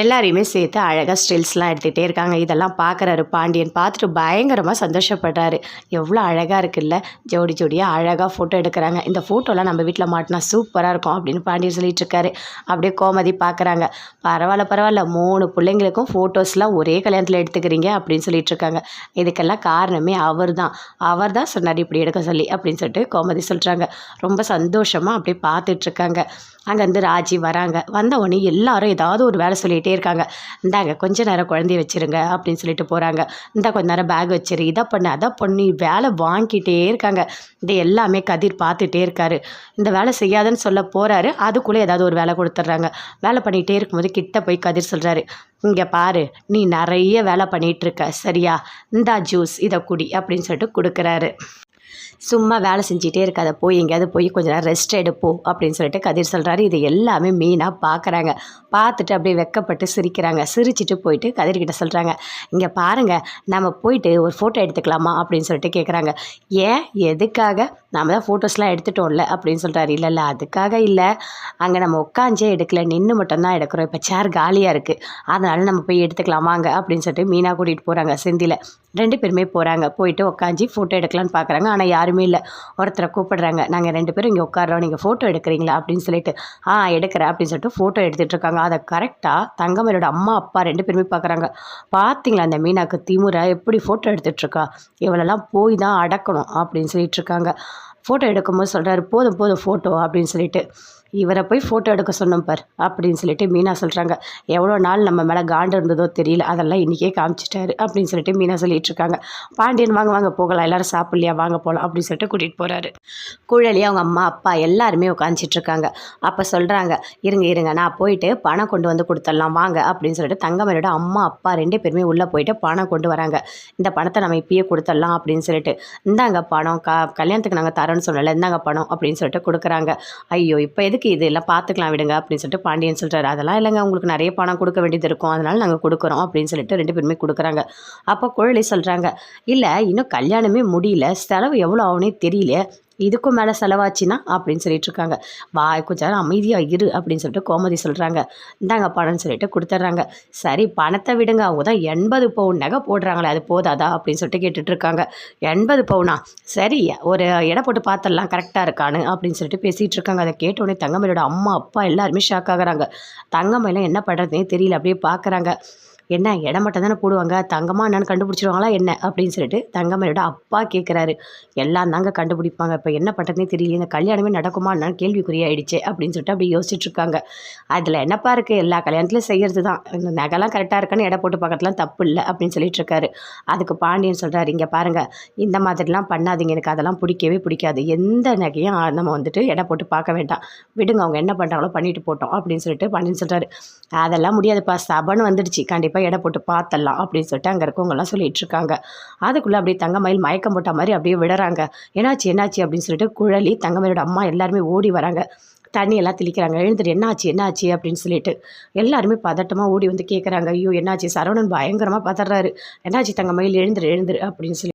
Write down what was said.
எல்லாரையுமே சேர்த்து அழகாக ஸ்டில்ஸ்லாம் எடுத்துகிட்டே இருக்காங்க. இதெல்லாம் பார்க்குறாரு பாண்டியன். பார்த்துட்டு பயங்கரமாக சந்தோஷப்படுறாரு. எவ்வளோ அழகாக இருக்குல்ல? ஜோடி ஜோடியாக அழகாக ஃபோட்டோ எடுக்கிறாங்க. இந்த ஃபோட்டோலாம் நம்ம வீட்டில் மாட்டினா சூப்பராக இருக்கும் அப்படின்னு பாண்டியன் சொல்லிட்டு இருக்காரு. அப்படியே கோமதி பார்க்குறாங்க பரவாயில்ல பரவாயில்ல. மூணு பிள்ளைங்களுக்கும் ஃபோட்டோஸ்லாம் ஒரே கல்யாணத்தில் எடுத்துக்கிறீங்க அப்படின்னு சொல்லிட்டு இருக்காங்க. இதுக்கெல்லாம் காரணமே அவர் தான் அவர் தான் சொன்னார் இப்படி எடுக்க சொல்லி அப்படின்னு சொல்லிட்டு கோமதி சொல்கிறாங்க ரொம்ப சந்தோஷமாக அப்படியே பார்த்துட்ருக்காங்க அங்கேருந்து ராஜி வராங்க. வந்த உடனே எல்லாரும் ஏதாவது ஒரு வேலை சொல்லிகிட்டே இருக்காங்க. இந்தாங்க கொஞ்ச நேரம் குழந்தைய வச்சுருங்க அப்படின்னு சொல்லிட்டு போகிறாங்க இந்தா கொஞ்ச நேரம் பேக் வச்சிரு இதை பண்ணு அதை பண்ணி வேலை வாங்கிட்டே இருக்காங்க. இது எல்லாமே கதிர் பார்த்துட்டே இருக்காரு. இந்த வேலை செய்யாதுன்னு சொல்ல போகிறாரு அதுக்குள்ளே ஏதாவது ஒரு வேலை கொடுத்துட்றாங்க. வேலை பண்ணிகிட்டே இருக்கும்போது கிட்ட போய் கதிர் சொல்கிறாரு இங்கே பாரு நீ நிறைய வேலை பண்ணிகிட்டு இருக்க. சரியா? இந்தா ஜூஸ் இதை குடி. அப்படின்னு சொல்லிட்டு கொடுக்குறாரு. சும்மா வேலை செஞ்சிட்டே இருக்காத போய் எங்கேயாவது போய் கொஞ்ச நேரம் ரெஸ்ட் எடுப்போம் அப்படின்னு சொல்லிட்டு கதிர் சொல்கிறாரு இது எல்லாமே மீனாக பார்க்குறாங்க பார்த்துட்டு அப்படியே வெக்கப்பட்டு சிரிக்கிறாங்க. சிரிச்சிட்டு போயிட்டு கதிர்கிட்ட சொல்கிறாங்க இங்கே பாருங்கள் நம்ம போயிட்டு ஒரு ஃபோட்டோ எடுத்துக்கலாமா? அப்படின்னு சொல்லிட்டு கேட்குறாங்க ஏன்? எதுக்காக? நாம் தான் ஃபோட்டோஸ்லாம் எடுத்துட்டோம்ல அப்படின்னு சொல்கிறாரு இல்லை இல்லை அதுக்காக இல்லை. அங்கே நம்ம உட்காந்தே எடுக்கல. நின்று மட்டும்தான் எடுக்கிறோம். இப்போ சேர் காலியாக இருக்குது அதனால் நம்ம போய் எடுத்துக்கலாமாங்க அப்படின்னு சொல்லிட்டு மீனா கூட்டிகிட்டு போகிறாங்க செந்தியில் ரெண்டு பேருமே போகிறாங்க போயிட்டு உட்காந்து ஃபோட்டோ எடுக்கலான்னு பார்க்குறாங்க ஆனால் யாருமே இல்லை. ஒருத்தரை கூப்பிடுறாங்க. நாங்கள் ரெண்டு பேரும் இங்கே உட்காடுறோம் நீங்கள் ஃபோட்டோ எடுக்கிறீங்களா அப்படின்னு சொல்லிட்டு ஆ எடுக்கிறேன் அப்படின்னு சொல்லிட்டு ஃபோட்டோ எடுத்துகிட்டு இருக்காங்க. அதை கரெக்டாக தங்கமலோட அம்மா அப்பா ரெண்டு பேருமே பார்க்குறாங்க பார்த்தீங்களா அந்த மீனாக்கு திமுறை? எப்படி ஃபோட்டோ எடுத்துகிட்ருக்கா இவளெல்லாம் போய் தான் அடக்கணும் அப்படின்னு சொல்லிட்டு இருக்காங்க. あ。ஃபோட்டோ எடுக்கும்போது சொல்கிறாரு போதும் போதும் ஃபோட்டோ அப்படின்னு சொல்லிட்டு. இவரை போய் ஃபோட்டோ எடுக்க சொன்னோம் பார் அப்படின்னு சொல்லிட்டு மீனா சொல்கிறாங்க எவ்வளோ நாள் நம்ம மேலே காண்டு இருந்ததோ தெரியல அதெல்லாம் இன்றைக்கே காமிச்சிட்டாரு அப்படின்னு சொல்லிட்டு மீனா சொல்லிட்டு இருக்காங்க. பாண்டியன் வாங்க வாங்க போகலாம் எல்லாரும் சாப்பிட்லையா? வாங்க போகலாம் அப்படின்னு சொல்லிட்டு கூட்டிகிட்டு போகிறாரு குழலி அவங்க அம்மா அப்பா எல்லாருமே உட்காந்துச்சிட்டு இருக்காங்க. அப்போ சொல்கிறாங்க இருங்க இருங்க நான் போயிட்டு பணம் கொண்டு வந்து கொடுத்துடலாம் வாங்க அப்படின்னு சொல்லிட்டு தங்கமரோட அம்மா அப்பா ரெண்டு பேருமே உள்ளே போயிட்டு பணம் கொண்டு வராங்க. இந்த பணத்தை நம்ம இப்பயே கொடுத்துடலாம் அப்படின்னு சொல்லிட்டு. இந்தாங்க பணம் க கல்யாணத்துக்கு நாங்கள் தரோன்னு சொல்லலை இந்தாங்க பணம் அப்படின்னு சொல்லிட்டு கொடுக்குறாங்க. ஐயோ இப்போ எதுக்கு இது? எல்லாம் பார்த்துக்கலாம் விடுங்க அப்படின்னு சொல்லிட்டு பாண்டியன் சொல்கிறாரு அதெல்லாம் இல்லைங்க உங்களுக்கு நிறைய பணம் கொடுக்க வேண்டியது இருக்கும். அதனால் நாங்கள் கொடுக்குறோம் அப்படின்னு சொல்லிட்டு ரெண்டு பேருமே கொடுக்குறாங்க. அப்போ குழலி சொல்கிறாங்க இல்லை இன்னும் கல்யாணமே முடியல. செலவு எவ்வளோ ஆகுனே தெரியல இதுக்கும் மேலே செலவாச்சுன்னா அப்படின்னு சொல்லிட்டு இருக்காங்க வாய் கொஞ்சம் நேரம் அமைதியாக இரு அப்படின்னு சொல்லிட்டு கோமதி சொல்கிறாங்க இந்தாங்க பணம்னு சொல்லிட்டு கொடுத்துட்றாங்க. சரி பணத்தை விடுங்க. அவங்க தான் எண்பது பவுன் நகை போடுறாங்களே அது போதாதா அப்படின்னு சொல்லிட்டு கேட்டுட்ருக்காங்க. எண்பது பவுனா? சரி ஒரு எடை போட்டு பார்த்துடலாம் கரெக்டாக இருக்கான்னு அப்படின்னு சொல்லிட்டு பேசிகிட்டு இருக்காங்க அதை கேட்டோடனே தங்கமயிலோட அம்மா அப்பா எல்லாருமே ஷாக் ஆகுறாங்க. தங்கமயிலாம் என்ன பண்ணுறதுனே தெரியல அப்படியே பார்க்குறாங்க என்ன இடம் மட்டும் தானே போடுவாங்க? தங்கமா என்னன்னு கண்டுபிடிச்சிருவாங்களா என்ன? அப்படின்னு சொல்லிட்டு தங்கமணியோட அப்பா கேட்குறாரு எல்லாம் தாங்க கண்டுபிடிப்பாங்க. இப்போ என்ன பண்ணுறதுனே தெரியல இந்த கல்யாணமே நடக்குமா என்னன்னு கேள்விக்குறியாயிடுச்சு அப்படின்னு சொல்லிட்டு அப்படி யோசிச்சுட்டு இருக்காங்க. அதில் என்னப்பா இருக்குது எல்லா கல்யாணத்துலையும் செய்கிறது தான். இந்த நகைலாம் கரெக்டாக இருக்கான்னு இடம் போட்டு பார்க்கறதுலாம் தப்பு இல்லை அப்படின்னு சொல்லிட்டு இருக்காரு. அதுக்கு பாண்டியன் சொல்கிறாரு இங்கே பாருங்கள் இந்த மாதிரிலாம் பண்ணாதீங்க. எனக்கு அதெல்லாம் பிடிக்கவே பிடிக்காது. எந்த நகையும் நம்ம வந்துட்டு எடை போட்டு பார்க்க வேண்டாம். விடுங்க அவங்க என்ன பண்ணுறாங்களோ பண்ணிட்டு போட்டோம். அப்படின்னு சொல்லிட்டு பாண்டியன் சொல்கிறாரு அதெல்லாம் முடியாதுப்பா. சபன்னு வந்துடுச்சு. கண்டிப்பாக எடை போட்டு பார்த்தலாம் அப்படின்னு சொல்லிட்டு அங்கே இருக்கவங்கலாம் சொல்லிட்டு இருக்காங்க. அதுக்குள்ளே அப்படியே தங்கமயில் மயக்கம் போட்ட மாதிரி அப்படியே விடுறாங்க என்னாச்சு என்னாச்சு அப்படின்னு சொல்லிட்டு குழலி தங்கமயிலோட அம்மா எல்லாருமே ஓடி வராங்க. தண்ணி எல்லாம் தெளிக்கிறாங்க. எழுந்துட்டு என்னாச்சு என்னாச்சு அப்படின்னு சொல்லிட்டு எல்லாருமே பதட்டமாக ஓடி வந்து கேட்குறாங்க ஐயோ என்னாச்சு? சரவணன் பயங்கரமாக பதறாரு. என்னாச்சு தங்கமயில் எழுந்துரு எழுந்துரு அப்படின்னு சொல்லி